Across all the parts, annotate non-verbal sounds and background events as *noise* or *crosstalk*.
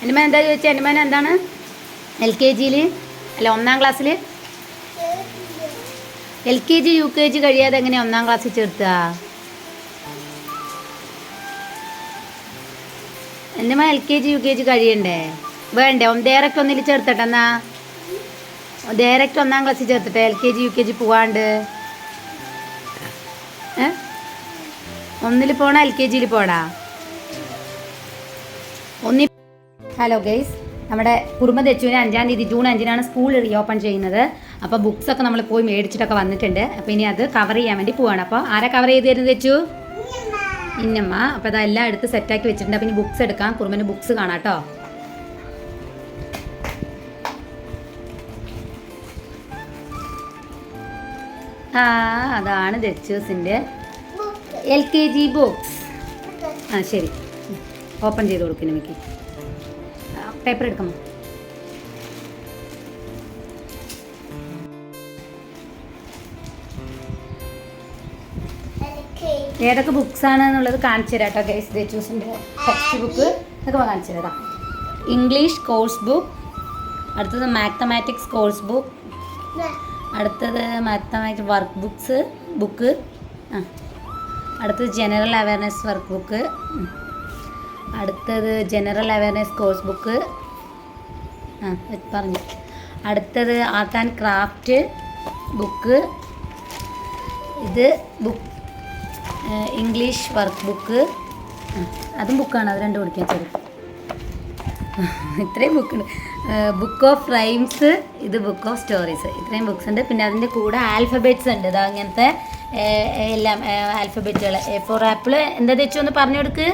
എന്റെ എന്താ ചോദിച്ചാൽ എന്റെ എന്താണ്? എൽ കെ ജിയിൽ അല്ല ഒന്നാം ക്ലാസ്സിൽ L K G U K G കഴിയാതെ എങ്ങനെയാണ് ഒന്നാം ക്ലാസ്സിൽ ചേർത്തുക മകൻ L K G U K G കഴിയണ്ടേ? വേണ്ടേ ഒന്ന് ഡയറക്റ്റ് ഒന്നിൽ ചേർത്തട്ടെ എന്നാ? ഡയറക്റ്റ് ഒന്നാം ക്ലാസ്സിൽ ചേർത്തട്ടെ? L K G U K G പോവാണ്ട്? ഒന്നിൽ പോണ എൽ കെ ജിയിൽ പോടാ ഒന്നി ഹലോ ഗെയ്സ് നമ്മുടെ കുടുംബ തെച്ചുവിന് അഞ്ചാം തീയതി ജൂൺ അഞ്ചിനാണ് സ്കൂൾ റീ ഓപ്പൺ ചെയ്യുന്നത് അപ്പോൾ ബുക്സൊക്കെ നമ്മൾ പോയി മേടിച്ചിട്ടൊക്കെ വന്നിട്ടുണ്ട്. അപ്പോൾ ഇനി അത് കവർ ചെയ്യാൻ വേണ്ടി പോവാണ്. അപ്പോൾ ആരാ കവർ ചെയ്ത് തരുന്നത് തെച്ചു ഇന്നമ്മ അപ്പോൾ അതെല്ലാം എടുത്ത് സെറ്റാക്കി വെച്ചിട്ടുണ്ട്. അപ്പോൾ ഇനി ബുക്സ് എടുക്കാം. കുറുമ്പന് ബുക്സ് കാണാം കേട്ടോ. ആ അതാണ് ദച്ചൂസിന്റെ എൽ കെ ജി ബുക്സ് ആ ശരി. ഓപ്പൺ ചെയ്ത് കൊടുക്കുന്നു എനിക്ക് പേപ്പർ എടുക്കണം ഏതൊക്കെ ബുക്സ് ആണ് എന്നുള്ളത് കാണിച്ചു തരാം കേട്ടോ ഗൈസ് ദേച്ചൂസിന്റെ ടെക്സ്റ്റ് ബുക്ക് ഇതൊക്കെ കാണിച്ചു തരാം ഇംഗ്ലീഷ് കോഴ്സ് ബുക്ക് അടുത്തത് മാത്തമാറ്റിക്സ് കോഴ്സ് ബുക്ക് അടുത്തത് മാത്തമാറ്റിക്സ് വർക്ക് ബുക്ക്സ് ബുക്ക് ആ. അടുത്തത് ജനറൽ അവയർനെസ് വർക്ക് ബുക്ക് അടുത്തത് ജനറൽ അവയർനെസ് കോഴ്സ് ബുക്ക് ആ പറഞ്ഞു. അടുത്തത് ആർട്ട് ആൻഡ് ക്രാഫ്റ്റ് ബുക്ക് ഇത് ബുക്ക് ഇംഗ്ലീഷ് വർക്ക് ബുക്ക് അതും ബുക്കാണ് അത് രണ്ടും പഠിക്കാൻ ചെറിയ ഇത്രയും ബുക്കുണ്ട് ബുക്ക് ഓഫ് റൈംസ് ഇത് ബുക്ക് ഓഫ് സ്റ്റോറീസ് ഇത്രയും ബുക്സ് ഉണ്ട്. പിന്നെ അതിന്റെ കൂടെ ആൽഫബറ്റ്സ് ഉണ്ട്. ഇതാ അങ്ങനത്തെ എല്ലാം ആൽഫബറ്റുകൾ എ ഫോർ ആപ്പിൾ എന്താ തെച്ചു ഒന്ന് പറഞ്ഞു കൊടുക്ക്?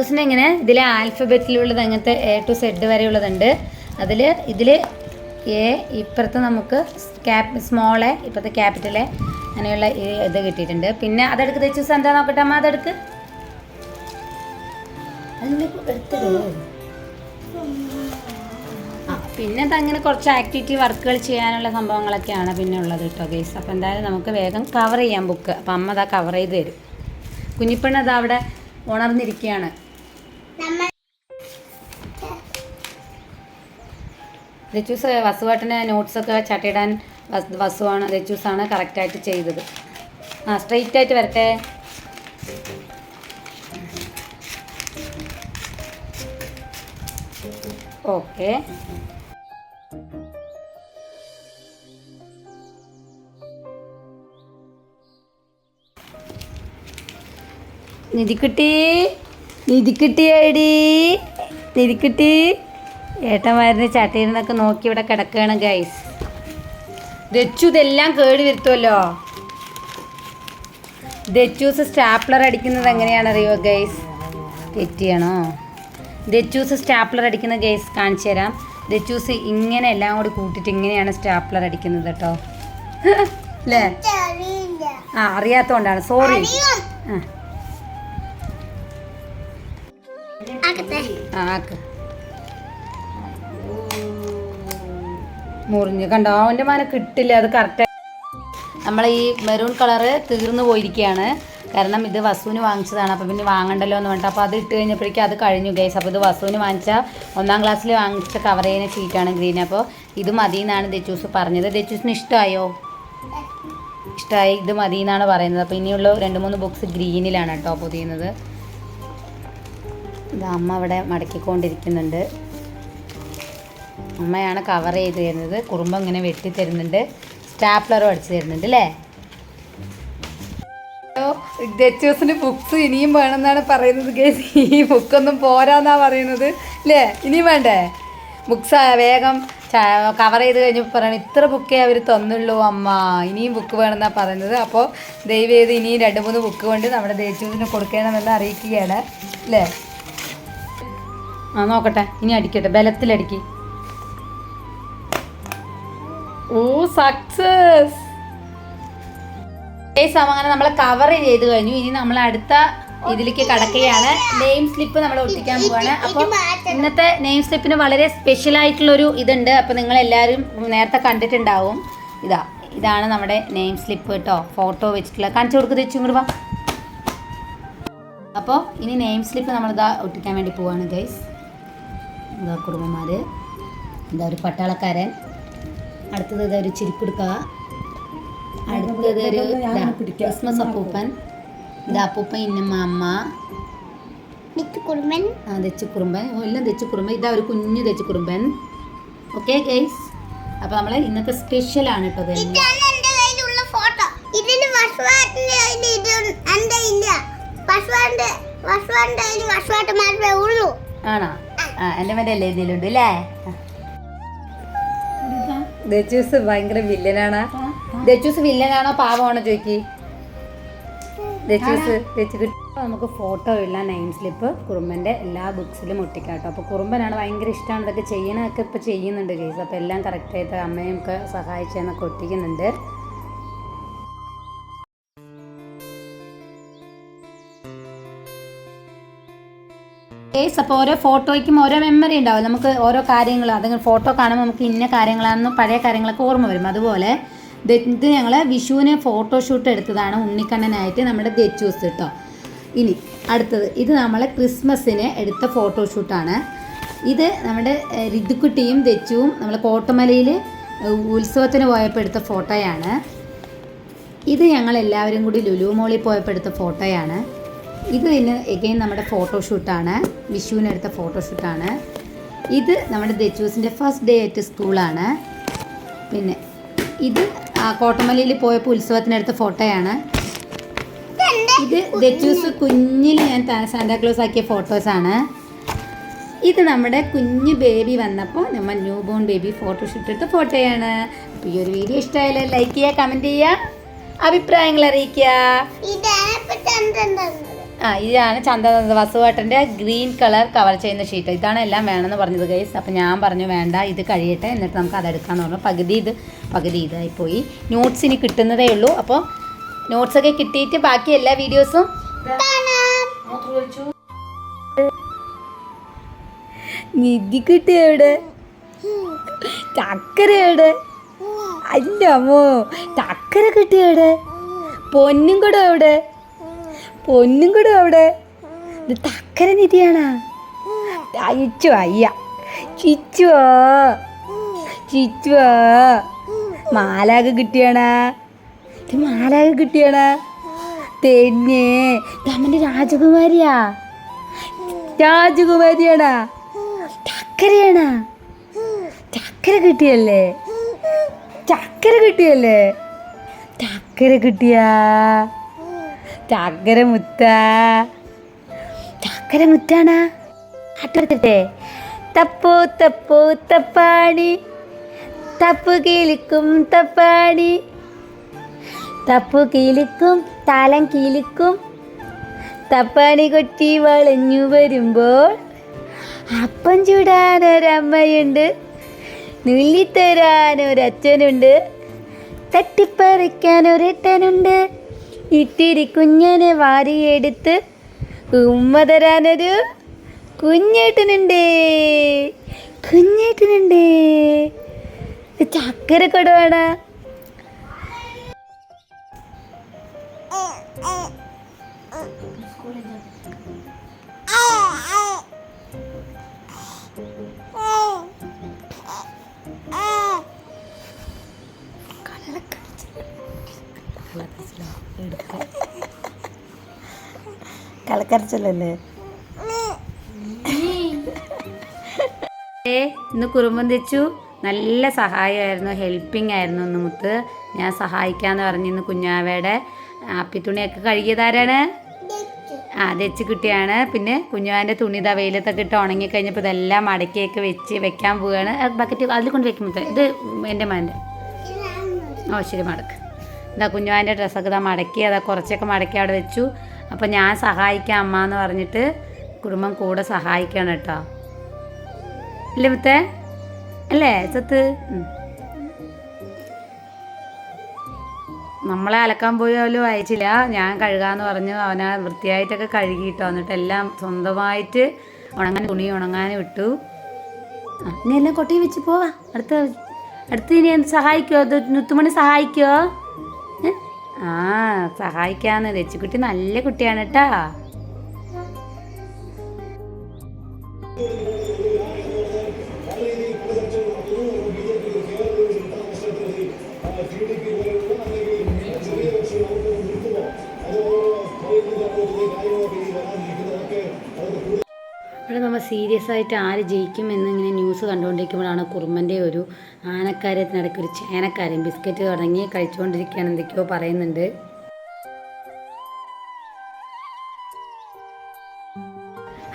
ആപ്പിൾ ഇങ്ങനെ ഇതിൽ ആൽഫബറ്റിലുള്ളത് അങ്ങനത്തെ എ ടു സെഡ് വരെ വരെയുള്ളതുണ്ട്. അതിൽ ഇതിൽ എ ഇപ്പുറത്ത് നമുക്ക് ക്യാപ് സ്മോളെ ക്യാപിറ്റൽ എ അങ്ങനെയുള്ള ഇത് കിട്ടിയിട്ടുണ്ട്. പിന്നെ അതെടുക്ക് തെച്ചു എന്താ നോക്കട്ടെ അമ്മ? അതെടുക്ക്. അതിന്റെ എടുത്തത് ആ പിന്നെ അതങ്ങനെ കുറച്ച് ആക്ടിവിറ്റി വർക്കുകൾ ചെയ്യാനുള്ള സംഭവങ്ങളൊക്കെയാണ് പിന്നെ ഉള്ളത് കേട്ടോ ഗേസ് അപ്പോൾ എന്തായാലും നമുക്ക് വേഗം കവർ ചെയ്യാം ബുക്ക് അപ്പം അമ്മ അതാ കവർ ചെയ്ത് തരും. കുഞ്ഞിപ്പെണ്ണ് അതാ അവിടെ ഉണർന്നിരിക്കുകയാണ് രച്ചൂസ് വസുവാട്ടിന് നോട്ട്സൊക്കെ ചട്ടിയിടാൻ വസ് വസുവാണ് രച്ചൂസാണ് കറക്റ്റായിട്ട് ചെയ്തത്. ആ സ്ട്രെയിറ്റ് ആയിട്ട് വരട്ടെ. ഓക്കെ നിധിക്കുട്ടി. നിധിക്കുട്ടിയേടി. നിധിക്കുട്ടി. ഏട്ടന്മാരുന്ന് ചട്ടിയിരുന്നൊക്കെ നോക്കി ഇവിടെ കിടക്കുകയാണ് ഗൈസ് ദച്ചു ഇതെല്ലാം കേടി വരുത്തുമല്ലോ ദച്ചൂസ് സ്റ്റാപ്ലർ അടിക്കുന്നത് എങ്ങനെയാണെന്നറിയോ ഗൈസ് തെറ്റിയാണോ ദച്ചൂസ് സ്റ്റാപ്ലർ അടിക്കുന്ന ഗൈസ് കാണിച്ചു തരാം. ദച്ചൂസ് ഇങ്ങനെ എല്ലാം കൂടി കൂട്ടിയിട്ട് ഇങ്ങനെയാണ് സ്റ്റാപ്ലർ അടിക്കുന്നത് കേട്ടോ. *laughs* അല്ലേ ആ അറിയാത്തോണ്ടാണ്. സോറി ആ. ആക്ക്. മുറിഞ്ഞ്. കണ്ടോ? അവന്റെ മാന കിട്ടില്ല. അത് കറക്റ്റ് നമ്മൾ ഈ മെറൂൺ കളറ് തീർന്നു പോയിരിക്കുകയാണ്. കാരണം ഇത് വസുവിന് വാങ്ങിച്ചതാണ്. അപ്പോൾ പിന്നെ വാങ്ങണ്ടല്ലോ എന്ന് പറഞ്ഞിട്ട്. അപ്പോൾ അത് ഇട്ട് കഴിഞ്ഞപ്പോഴേക്കും അത് കഴിഞ്ഞു ഗൈസ് അപ്പോൾ ഇത് വസുവിന് വാങ്ങിച്ച ഒന്നാം ക്ലാസ്സിൽ വാങ്ങിച്ച കവർ ചെയ്യുന്ന ഷീറ്റാണ് ഗ്രീൻ അപ്പോൾ ഇത് മതി എന്നാണ് ദച്ചൂസ് പറഞ്ഞത്. ദച്ചൂസിന് ഇഷ്ടമായോ ഇഷ്ടമായി ഇത് മതി എന്നാണ് പറയുന്നത്. അപ്പോൾ ഇനിയുള്ള രണ്ട് മൂന്ന് ബുക്സ് ഗ്രീനിലാണ് കേട്ടോ പൊതിയുന്നത്. ഇത് അമ്മ അവിടെ മടക്കിക്കൊണ്ടിരിക്കുന്നുണ്ട്. അമ്മയാണ് കവർ ചെയ്ത് തരുന്നത്. കുറുമ്പ് ഇങ്ങനെ വെട്ടി തരുന്നുണ്ട്. സ്റ്റാപ്ലറും അടിച്ചു തരുന്നുണ്ട് അല്ലേ ദച്ചൂസിന് ബുക്സ് ഇനിയും വേണമെന്നാണ് പറയുന്നത് ഗേസ്. ഈ ബുക്കൊന്നും പോരാന്നാ പറയുന്നത് അല്ലേ ഇനിയും വേണ്ടേ? ബുക്സ് വേഗം കവർ ചെയ്ത് കഴിഞ്ഞപ്പോൾ പറയണം ഇത്ര ബുക്കേ അവർ തന്നുള്ളൂ അമ്മ. ഇനിയും ബുക്ക് വേണമെന്നാണ് പറയുന്നത്. അപ്പോൾ ദയവ് ചെയ്ത് ഇനിയും രണ്ട് മൂന്ന് ബുക്ക് കൊണ്ട് നമ്മുടെ ദേശീയത്തിന് കൊടുക്കണമെന്ന് അറിയിക്കുകയാണ് അല്ലേ ആ നോക്കട്ടെ. ഇനി അടിക്കട്ടെ. ബലത്തിലടിക്ക്. ഓ സക്സസ് അങ്ങനെ നമ്മൾ കവർ ചെയ്ത് കഴിഞ്ഞു. ഇനി നമ്മൾ അടുത്ത ഇതിലേക്ക് കടക്കുകയാണ്. നെയിം സ്ലിപ്പ് നമ്മൾ ഒട്ടിക്കാൻ പോവാണ്. അപ്പോൾ ഇന്നത്തെ നെയിം സ്ലിപ്പിന് വളരെ സ്പെഷ്യൽ ആയിട്ടുള്ളൊരു ഇതുണ്ട്. അപ്പോൾ നിങ്ങൾ എല്ലാവരും നേരത്തെ കണ്ടിട്ടുണ്ടാവും. ഇതാ ഇതാണ് നമ്മുടെ നെയിം സ്ലിപ്പ് കേട്ടോ ഫോട്ടോ വെച്ചിട്ടുള്ള കാണിച്ചു കൊടുക്കുക തെച്ചും അപ്പോൾ ഇനി നെയിം സ്ലിപ്പ് നമ്മളിതാ ഒട്ടിക്കാൻ വേണ്ടി പോവാണ് ഗൈസ് ഇതാ കുടുംബന്മാർ എന്താ ഒരു പട്ടാളക്കാരൻ. അടുത്തത് ഇതൊരു ഒരു ചിരിക്കുടുക്ക അടുത്തത് ഒരു ക്രിസ്മസ് അപ്പൂപ്പൻ. ഇത് അപ്പൂപ്പൻ ഇന്നമ്മ അമ്മ. കുടുംബൻ ആ ദച്ചുക്കുറുമ്പൻ ഓ, എല്ലാം ദച്ചുക്കുറുമ്പൻ ഇതാ ഒരു കുഞ്ഞു ദച്ചുക്കുറുമ്പൻ ഓക്കെ ഗൈസ് അപ്പോൾ നമ്മൾ ഇന്നത്തെ കേട്ടോ ഇതിന് കയ്യിൽ വഷുവാട്ട് ഉള്ളൂ. ആണോ? ആ എന്റെ മറ്റേ അല്ലേ ഇതിലുണ്ട് അല്ലേ? ദച്ചൂസ് ഭയങ്കര വില്ലനാണ്. ദച്ചൂസ് വില്ലനാണോ പാവമാണോ ചോദിക്കി ദച്ചൂസ് ദച്ചു നമുക്ക് ഫോട്ടോ ഇല്ല നെയിം സ്ലിപ്പ് കുറുമ്പന്റെ എല്ലാ ബുക്സിലും ഒട്ടിക്കാം കേട്ടോ അപ്പോൾ കുറുമ്പനാണ് ഭയങ്കര ഇഷ്ടമാണ് ഇതൊക്കെ ചെയ്യണമൊക്കെ ഇപ്പോൾ ചെയ്യുന്നുണ്ട് കേസ് അപ്പോൾ എല്ലാം കറക്റ്റായിട്ട് അമ്മയും ഒക്കെ സഹായിച്ചെന്നൊക്കെ ഒട്ടിക്കുന്നുണ്ട്. കേസ് അപ്പോൾ ഓരോ ഫോട്ടോയ്ക്കും ഓരോ മെമ്മറി ഉണ്ടാവും. നമുക്ക് ഓരോ കാര്യങ്ങൾ അതങ്ങനെ ഫോട്ടോ കാണുമ്പോൾ നമുക്ക് ഇന്ന കാര്യങ്ങളാണെന്ന് പഴയ കാര്യങ്ങളൊക്കെ ഓർമ്മ വരും. അതുപോലെ ഇത് ഞങ്ങൾ വിഷുവിനെ ഫോട്ടോഷൂട്ട് എടുത്തതാണ് ഉണ്ണിക്കണ്ണനായിട്ട് നമ്മുടെ ദച്ചൂസ് കേട്ടോ. ഇനി അടുത്തത് ഇത് നമ്മളെ ക്രിസ്മസിന് എടുത്ത ഫോട്ടോഷൂട്ടാണ് ഇത് നമ്മുടെ ഋതുക്കുട്ടിയും ദച്ചുവും നമ്മൾ കോട്ടമലയിൽ ഉത്സവത്തിന് പോയപ്പോൾ എടുത്ത ഫോട്ടോയാണ് ഇത് ഞങ്ങൾ എല്ലാവരും കൂടി ലുലു മോളിൽ പോയപ്പോൾ എടുത്ത ഫോട്ടോയാണ് ഇത് ഇന്ന് എഗെയിൻ നമ്മുടെ ഫോട്ടോഷൂട്ടാണ് വിഷുവിനെടുത്ത ഫോട്ടോഷൂട്ടാണ് ഇത് നമ്മുടെ ദച്ചൂസിന്റെ ഫസ്റ്റ് ഡേ ആയിട്ട് സ്കൂളാണ് പിന്നെ ഇത് കോട്ടമലയിൽ പോയപ്പോൾ ഉത്സവത്തിനെടുത്ത ഫോട്ടോയാണ്. ഇത് ദച്ചൂസ് കുഞ്ഞിൽ ഞാൻ സാന്താക്ലോസ് ആക്കിയ ഫോട്ടോസാണ് ഇത് നമ്മുടെ കുഞ്ഞ് ബേബി വന്നപ്പോൾ നമ്മൾ ന്യൂ ബോൺ ബേബി ഫോട്ടോഷൂട്ട് എടുത്ത ഫോട്ടോയാണ് അപ്പോൾ ഈ ഒരു വീഡിയോ ഇഷ്ടമായാലും ലൈക്ക് ചെയ്യുക കമന്റ് ചെയ്യുക അഭിപ്രായങ്ങൾ അറിയിക്കുക. ഇതാണ് ചന്ദന വസുവേട്ടന്റെ ഗ്രീൻ കളർ കവർ ചെയ്യുന്ന ഷീറ്റ്. ഇതാണ് എല്ലാം വേണമെന്ന് പറഞ്ഞത് ഗൈസ് അപ്പോൾ ഞാൻ പറഞ്ഞു വേണ്ട ഇത് കഴിയട്ടെ എന്നിട്ട് നമുക്ക് അതെടുക്കാമെന്ന് പറഞ്ഞു. പകുതി ഇത് പകുതി ഇതായി പോയി നോട്ട്സ് ഇനി കിട്ടുന്നതേ ഉള്ളൂ. അപ്പോൾ നോട്ട്സ് ഒക്കെ കിട്ടിയിട്ട് ബാക്കി എല്ലാ വീഡിയോസും നിധി കിട്ടി എവിടെ? ചക്കര അല്ല അമ്മോ ചക്കര കിട്ടി എവിടെ? പൊന്നും കൂടെ എവിടെ? പൊന്നും കൂടെ അവിടെ. ഇത് തക്കര നിധിയാണാ. അയച്ചു അയ്യ. ചിച്ചുവോ ചിച്ചുവോ മാലാക കിട്ടിയാണാ? ഇത് മാലാക കിട്ടിയാണാ? തന്നെ. തമ്മന്റെ രാജകുമാരിയാ. രാജകുമാരിയാണാ. ചക്കരയാണാ ചക്കര കിട്ടിയല്ലേ? ചക്കര കിട്ടിയല്ലേ? ചക്കര കിട്ടിയാ. ചക്കര മുത്ത ചക്കര മുത്താണാ ആട്ടെടുത്തിട്ടെ തപ്പോ തപ്പോ തപ്പാണി. തപ്പു കീലിക്കും തപ്പാണി. തപ്പു കീലിക്കും താലം കീലിക്കും. തപ്പാണി കൊട്ടി വളഞ്ഞു വരുമ്പോൾ അപ്പം ചൂടാനൊരമ്മയുണ്ട്. നുള്ളിത്തരാൻ ഒരച്ഛനുണ്ട് തട്ടിപ്പറിക്കാൻ ഒരേട്ടനുണ്ട് ഇത്തിരി കുഞ്ഞനെ വാരിയെടുത്ത് ഉമ്മ തരാനൊരു കുഞ്ഞേട്ടനുണ്ട്. കുഞ്ഞേട്ടനുണ്ട് ചക്കര കൊടുവാണ് കളക്കരച്ചല്ലേ ഇന്ന് കുറുമ്പം തെച്ചു. നല്ല സഹായമായിരുന്നു ഹെൽപ്പിംഗ് ആയിരുന്നു ഇന്ന് മുത്ത്. ഞാൻ സഹായിക്കാന്ന് പറഞ്ഞു ഇന്ന് കുഞ്ഞാവയുടെ ആപ്പിത്തുണിയൊക്കെ കഴുകിയതാരാണ്? ആ തെച്ച് കിട്ടിയാണ്. പിന്നെ കുഞ്ഞുവാന്റെ തുണി ഇതാ വെയിലത്തൊക്കെ ഇട്ട് ഉണങ്ങി കഴിഞ്ഞപ്പോൾ ഇതെല്ലാം മടക്കിയൊക്കെ വെച്ച് വെക്കാൻ പോവുകയാണ് ബക്കറ്റ് അതിൽ കൊണ്ട് വെക്കുമ്പോൾ ഇത് എന്റെ മാന്റെ. ഓ ശരി മടക്ക്. ഇതാ കുഞ്ഞുവാന്റെ ഡ്രസ്സൊക്കെ ഇതാ മടക്കി അതാ കുറച്ചൊക്കെ മടക്കി അവിടെ വെച്ചു. അപ്പോൾ ഞാൻ സഹായിക്കാം അമ്മ എന്ന് പറഞ്ഞിട്ട് കുടുംബം കൂടെ സഹായിക്കണം കേട്ടോ. അല്ലേ മുത്തേ? അല്ലേ സത്ത്? ഉം. നമ്മളെ അലക്കാൻ പോയാലും അയച്ചില്ല ഞാൻ കഴുകാന്ന് പറഞ്ഞു. അവനെ വൃത്തിയായിട്ടൊക്കെ കഴുകിയിട്ടോ എന്നിട്ട് എല്ലാം സ്വന്തമായിട്ട് ഉണങ്ങാൻ തുണി ഉണങ്ങാൻ വിട്ടു. ഇനി എല്ലാം കൊട്ടി വെച്ച് പോവാ. അടുത്ത അടുത്ത് ഇനി എന്ത് സഹായിക്കുമോ അത് നുത്തുമണി സഹായിക്കോ? ഏ? ആ സഹായിക്കാന്ന് രച്ചിക്കുട്ടി നല്ല കുട്ടിയാണ് കേട്ടാ നമ്മൾ സീരിയസ് ആയിട്ട് ആര് ജയിക്കും എന്നിങ്ങനെ ന്യൂസ് കണ്ടുകൊണ്ടിരിക്കുമ്പോഴാണ് കുറുമ്പന്റെ ഒരു ആനക്കാര്യത്തിനിടയ്ക്ക് ഒരു ചേനക്കാരൻ ബിസ്ക്കറ്റ് തുടങ്ങി കഴിച്ചുകൊണ്ടിരിക്കുകയാണ് എന്തൊക്കെയോ പറയുന്നുണ്ട്.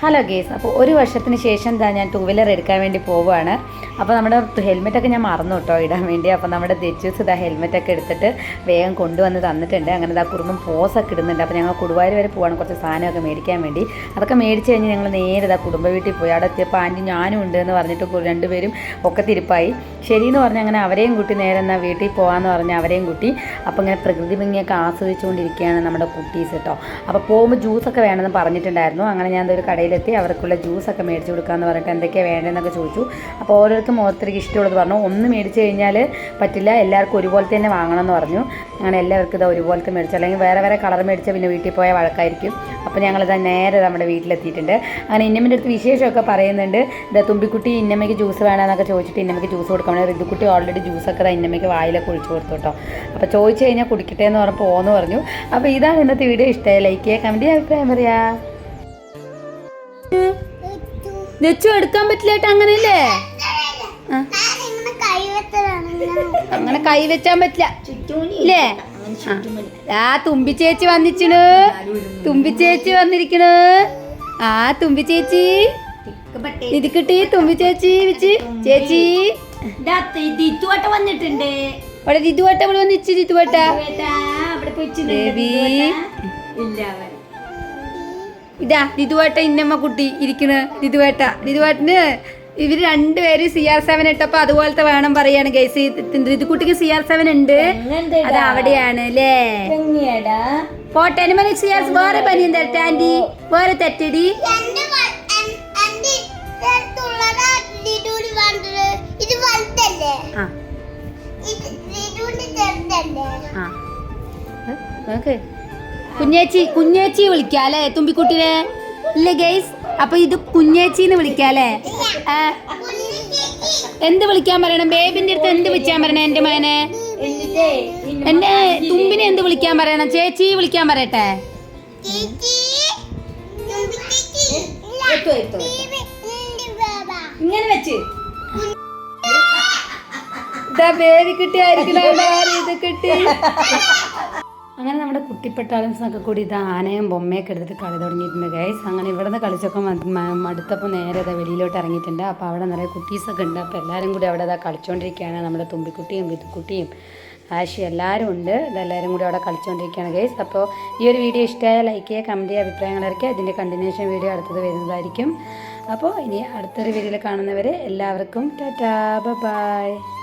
ഹലോ ഗേസ് അപ്പോൾ ഒരു വർഷത്തിന് ശേഷം എന്താ ഞാൻ ടൂ വീലർ എടുക്കാൻ വേണ്ടി പോവുകയാണ്. അപ്പോൾ നമ്മുടെ ഹെൽമെറ്റൊക്കെ ഞാൻ മറന്നു കേട്ടോ ഇടാൻ വേണ്ടി. അപ്പോൾ നമ്മുടെ തെച്ചൂസ് ഇതാ ഹെൽമെറ്റൊക്കെ എടുത്തിട്ട് വേഗം കൊണ്ടുവന്ന് തന്നിട്ടുണ്ട്. അങ്ങനെ ഇതാ കുടുംബം പോസൊക്കെ ഇടുന്നുണ്ട്. അപ്പോൾ ഞങ്ങൾ കുടുവായൂർ വരെ പോവാണ്. കുറച്ച് സാധനമൊക്കെ മേടിക്കാൻ വേണ്ടി. അതൊക്കെ മേടിച്ച് കഴിഞ്ഞ് ഞങ്ങൾ നേരെ ഇതാ കുടുംബ വീട്ടിൽ പോയി. അവിടെ എത്തിയപ്പോൾ ആന്റി ഞാനും ഉണ്ട് എന്ന് പറഞ്ഞിട്ട് രണ്ടുപേരും ഒക്കെ തിരിപ്പായി. ശരിയെന്ന് പറഞ്ഞ് അങ്ങനെ അവരെയും കൂട്ടി നേരെ എന്നാൽ വീട്ടിൽ പോകാമെന്ന് പറഞ്ഞ് അവരെയും കൂട്ടി അപ്പോൾ ഇങ്ങനെ പ്രകൃതി ഭംഗിയൊക്കെ ആസ്വദിച്ചുകൊണ്ടിരിക്കുകയാണ് നമ്മുടെ കുട്ടീസ് കേട്ടോ. അപ്പോൾ പോകുമ്പോൾ ജ്യൂസൊക്കെ വേണമെന്ന് പറഞ്ഞിട്ടുണ്ടായിരുന്നു. അങ്ങനെ ഞാൻ ഒരു കടയിലെത്തി അവർക്കുള്ള ജ്യൂസൊക്കെ മേടിച്ച് കൊടുക്കാമെന്ന് പറഞ്ഞിട്ട് എന്തൊക്കെയാണ് വേണ്ടതെന്നൊക്കെ ചോദിച്ചു. അപ്പോൾ ഓരോരുത്തർക്കും ഓരോരുത്തർക്ക് ഇഷ്ടമുള്ളത് പറഞ്ഞു. ഒന്ന് മേടിച്ച് കഴിഞ്ഞാൽ പറ്റില്ല. എല്ലാവർക്കും ഒരുപോലെ തന്നെ വാങ്ങണം എന്ന് പറഞ്ഞു. അങ്ങനെ എല്ലാവർക്കും ഇതാ ഒരുപോലത്തെ മേടിച്ചു. അല്ലെങ്കിൽ വേറെ വേറെ കളർ മേടിച്ചാൽ പിന്നെ വീട്ടിൽ പോയാൽ വഴക്കായിരിക്കും. അപ്പോൾ ഞങ്ങളിത് നേരെ നമ്മുടെ വീട്ടിലെത്തിയിട്ടുണ്ട്. അങ്ങനെ ഇന്നമ്മന്റെ അടുത്ത് വിശേഷമൊക്കെ പറയുന്നുണ്ട്. ഇതാ തുമ്പിക്കുട്ടി ഇന്നമ്മയ്ക്ക് ജ്യൂസ് വേണമെന്നൊക്കെ ചോദിച്ചിട്ട് ഇന്നമ്മയ്ക്ക് ജ്യൂസ് കൊടുക്കാൻ വേണ്ടി ഋതുക്കുട്ടി ഓൾറെഡി ജ്യൂസൊക്കെ ഇതാ ഇന്നമ്മയ്ക്ക് വായിലൊക്കെ ഒഴിച്ചു കൊടുത്തു കേട്ടോ. അപ്പോൾ ചോദിച്ചു കഴിഞ്ഞാൽ കുടിക്കട്ടെ എന്ന് പറഞ്ഞപ്പോൾ പോന്ന് പറഞ്ഞു. അപ്പോൾ ഇതാണ് ഇന്നത്തെ വീഡിയോ. ഇഷ്ടമായി ലൈക്ക് ചെയ്യുക കമന്റ് അഭിപ്രായം പറയാ. നെച്ചു എടുക്കാൻ പറ്റില്ല കേട്ടോ അങ്ങനെയല്ലേ? അങ്ങനെ കൈ വെച്ചാൻ പറ്റില്ല. ഇല്ലേ? ആ. തുമ്പി ചേച്ചി വന്നിച്ചിണ്. തുമ്പി ചേച്ചി വന്നിരിക്കണ്. ആ തുമ്പി ചേച്ചി. ഇത് കിട്ടി തുമ്പി ചേച്ചി വെച്ച് ചേച്ചി. ദിത്തുവട്ട വന്നിട്ടുണ്ട്. അവിടെ ദിതുവട്ട ഇവിടെ വന്നിച്ച് പോയിച്ച് ബേബി ഇല്ല. ഇതാ ദിതുവേട്ട ഇന്നമ്മ കുട്ടി ഇരിക്കണ്. ദിതുവേട്ട ദിതുവേട്ടന് ഇവർ രണ്ടുപേരും സി ആർ സെവൻ ഇട്ടപ്പോ അതുപോലത്തെ വേണം പറയാണ് ഗൈസ് ഋതുക്കുട്ടിക്ക് സി ആർ സെവൻ ഉണ്ട്? അത് അവിടെയാണ് അല്ലേ? പോട്ടെ മണി സി ആർ വേറെ പനിയും തരട്ടെ ആന്റി. വേറെ തെറ്റടി. ആ. ഓക്കെ. കുഞ്ഞേച്ചി കുഞ്ഞേച്ചി വിളിക്കാല്ലേ തുമ്പിക്കുട്ടിനെ. ഇല്ലേ ഗൈസ്? അപ്പൊ ഇത് കുഞ്ഞേച്ചിന്ന് വിളിക്കാല്ലേ? എന്ത് വിളിക്കാൻ പറയണം? ബേബിന്റെ അടുത്ത് എന്ത് വിളിക്കാൻ പറയണേ എന്റെ മകനെ? എന്റെ തുമ്പിനെ എന്ത് വിളിക്കാൻ പറയണം? ചേച്ചി വിളിക്കാൻ പറയട്ടെ. ഇങ്ങനെ വെച്ച്. ബേബി കിട്ടിയായിരിക്കണം ഇത് കിട്ടി? അങ്ങനെ നമ്മുടെ കുട്ടിപ്പെട്ടാലൻസൊക്കെ കൂടി ഇത് ആനയും ബൊമ്മയൊക്കെ എടുത്തിട്ട് കളി തുടങ്ങിയിട്ടുണ്ട്. ഗൈസ് അങ്ങനെ ഇവിടെ നിന്ന് കളിച്ചൊക്കെ മടുത്തപ്പോൾ നേരെ ഇതാ വെളിയിലോട്ട് ഇറങ്ങിയിട്ടുണ്ട്. അപ്പോൾ അവിടെ നിറയെ കുട്ടീസൊക്കെ ഉണ്ട്. അപ്പോൾ എല്ലാവരും കൂടി അവിടെ ഇതാ കളിച്ചുകൊണ്ടിരിക്കുകയാണ് നമ്മുടെ തുമ്പിക്കുട്ടിയും വിതുക്കുട്ടിയും ആശി എല്ലാവരും ഉണ്ട്. ഇതെല്ലാവരും കൂടി അവിടെ കളിച്ചുകൊണ്ടിരിക്കുകയാണ് ഗൈസ് അപ്പോൾ ഈ ഒരു വീഡിയോ ഇഷ്ടമായ ലൈക്ക് ചെയ്യുക കമന്റ് ചെയ്യുക അഭിപ്രായങ്ങൾ ഇറക്കുക ഇതിന്റെ കണ്ടിന്യൂഷൻ വീഡിയോ അടുത്തത് വരുന്നതായിരിക്കും. അപ്പോൾ ഇനി അടുത്തൊരു വീഡിയോയിൽ കാണുന്നവരെ എല്ലാവർക്കും ടാറ്റാ. ബൈ